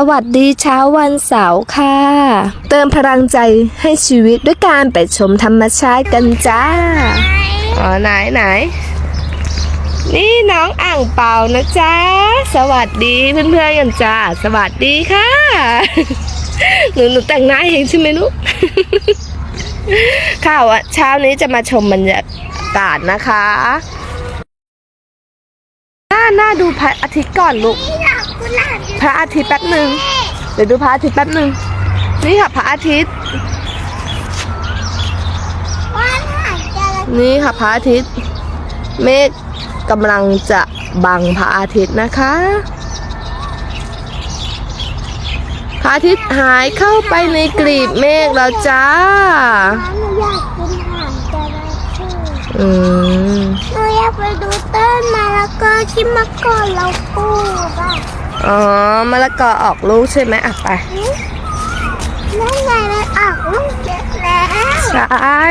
สวัสดีเช้าวันเสาร์ค่ะ เติมพลังใจให้ชีวิตด้วยการไปชมธรรมชาติกันจ้า อ๋อไหนไหน นี่น้องอ่างเปานะจ๊ะ สวัสดีเพื่อนๆกันจ้า สวัสดีค่ะ หนูหนูแต่งหน้าเองใช่ไหมลูกข่าวอะเช้านี้จะมาชมบรรยากาศนะคะ หน้าหน้าดูพระอาทิตย์ก่อนลูก พระอาทิตย์แป๊บหนึ่งเดี๋ยวดูพระอาทิตย์แป๊บหนึ่งนี่ค่ะพระอาทิตย์ นี่ค่ะพระอาทิตย์ เมฆกำลังจะบังพระอาทิตย์นะคะ พระอาทิตย์หายเข้าไปในกลีบเมฆแล้วจ้าหนูอยากกินอาหารจระเข้อืมหนูอยากไปดูต้นมะละกอที่มื่อก่อนเราปลูกอะ อ๋อมะละกอออกลูกใช่ไหมอะไปนั่นไงมันออกลูกเยอะแล้วใช่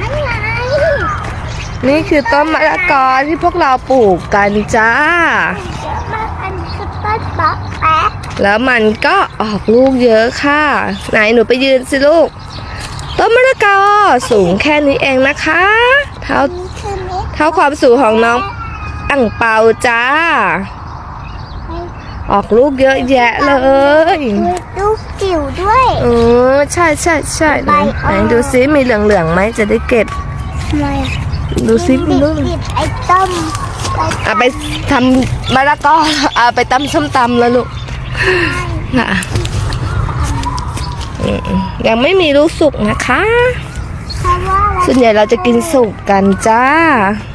นั่นไงนี่คือต้นมะละกอที่พวกเราปลูกกันจ้า เยอะมากอันนี้คือต้นบ๊อกแป๊ะแล้วมันก็ออกลูกเยอะค่ะ ไหนหนูไปยืนสิลูก ต้นมะละกอสูงแค่นี้เองนะคะ เท่านี่คือ เม็ดเท่าความสูงของน้องอ่างเปาจ้า ออกลูกเยอะแยะเลยมีลูกจิ๋วด้วยเออใช่ใช่ใช่ไหนไหนดูซิมีเหลืองเหลืองๆไหมจะได้เก็บทำไมอะดูซิมีดิบลูกดิบไอ้ต้มไอ้เอาไปทำมะละกอเอาไปตำส้มตำแล้วลูกน่ะอืมยังไม่มีลูกสุกนะคะ ส่วนใหญ่เราจะกินสุกกันจ้า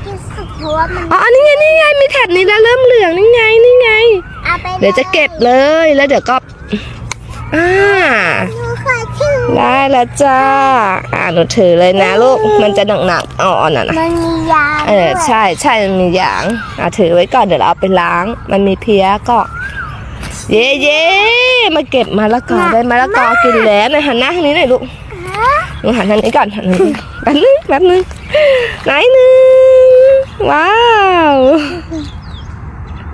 กินสุกเพราะว่ามันอ๋อนี่ไงนี่ไงมีแถบนี้แล้วเริ่มเหลืองนี่ไงนี่ไง เอาไปเดี๋ยวจะเก็บเลยแล้วเดี๋ยวก็อ่าหนูขอถือได้แล้วจ้าอ่าหนูถือเลยนะลูกมันจะหนักๆอ่อนๆน่ะนะมันมียาเออใช่ใช่มันมีอย่างอ่าถือไว้ก่อนเดี๋ยวเราเอาไปล้าง มันมีเพี้ยก็ เย่เย่มาเก็บมะละกอได้มะละกอกินแล้วหนอยหันหน้าทางนี้หน่อยลูก หนูหันทางนี้ก่อนหันทางนี้แป๊บนึงแป๊บนึงไหนหนึ่งว้าว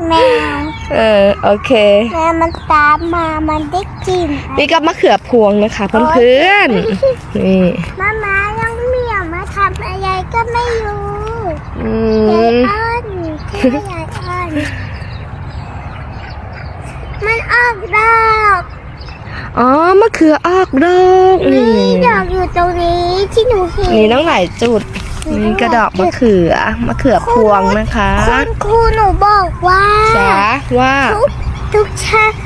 แมวเออโอเคแมวมันตามมามันได้กลิ่นนี่ก็มะเขือพวงนะคะเพื่อนๆนี่มามายังเหมียวมาทำอะไรก็ไม่รู้อืยายมอ้อนชื่อยายอ้อนมันออกดอก อ๋อมะเขือออกดอกนี่ นี่ดอกอยู่ตรงนี้ที่หนูเห็นนี่ต้องหลายจุดนี่กระดอกมะเขือมะเขือพวงนะคะคุณครูหนูบอกว่าจ๋าว่าทุกทุกชาติ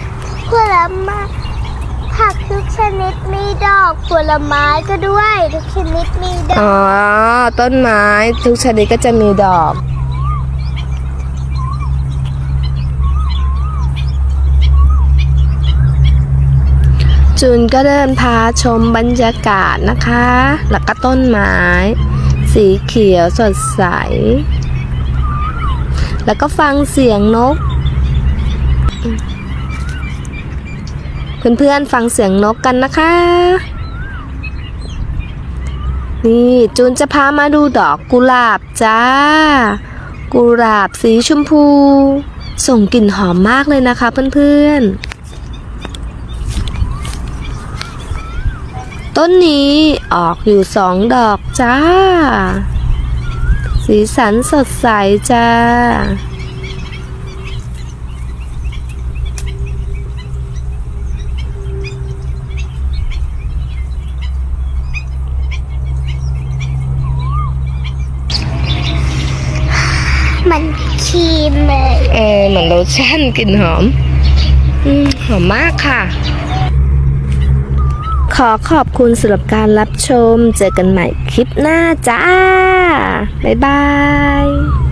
ผลไม้ผักทุกชนิดมีดอกผลไม้ก็ด้วย ทุกชนิดมีดอกอ๋อต้นไม้ทุกชนิดก็จะมีดอก จุนก็เดินพาชมบรรยากาศนะคะ แล้วก็ต้นไม้ สีเขียวสดใส แล้วก็ฟังเสียงนก เพื่อนๆฟังเสียงนกกันนะคะ นี่จูนจะพามาดูดอกกุหลาบจ้า กุหลาบสีชมพู ส่งกลิ่นหอมมากเลยนะคะเพื่อนๆ ต้นนี้ออกอยู่สองดอกจ้า สีสันสดใสจ้า มันครีมเลย เออเหมือนโลชั่นกลิ่นหอม อืมหอมมากค่ะ ขอขอบคุณสำหรับการรับชม เจอกันใหม่คลิปหน้าจ้า บ๊ายบาย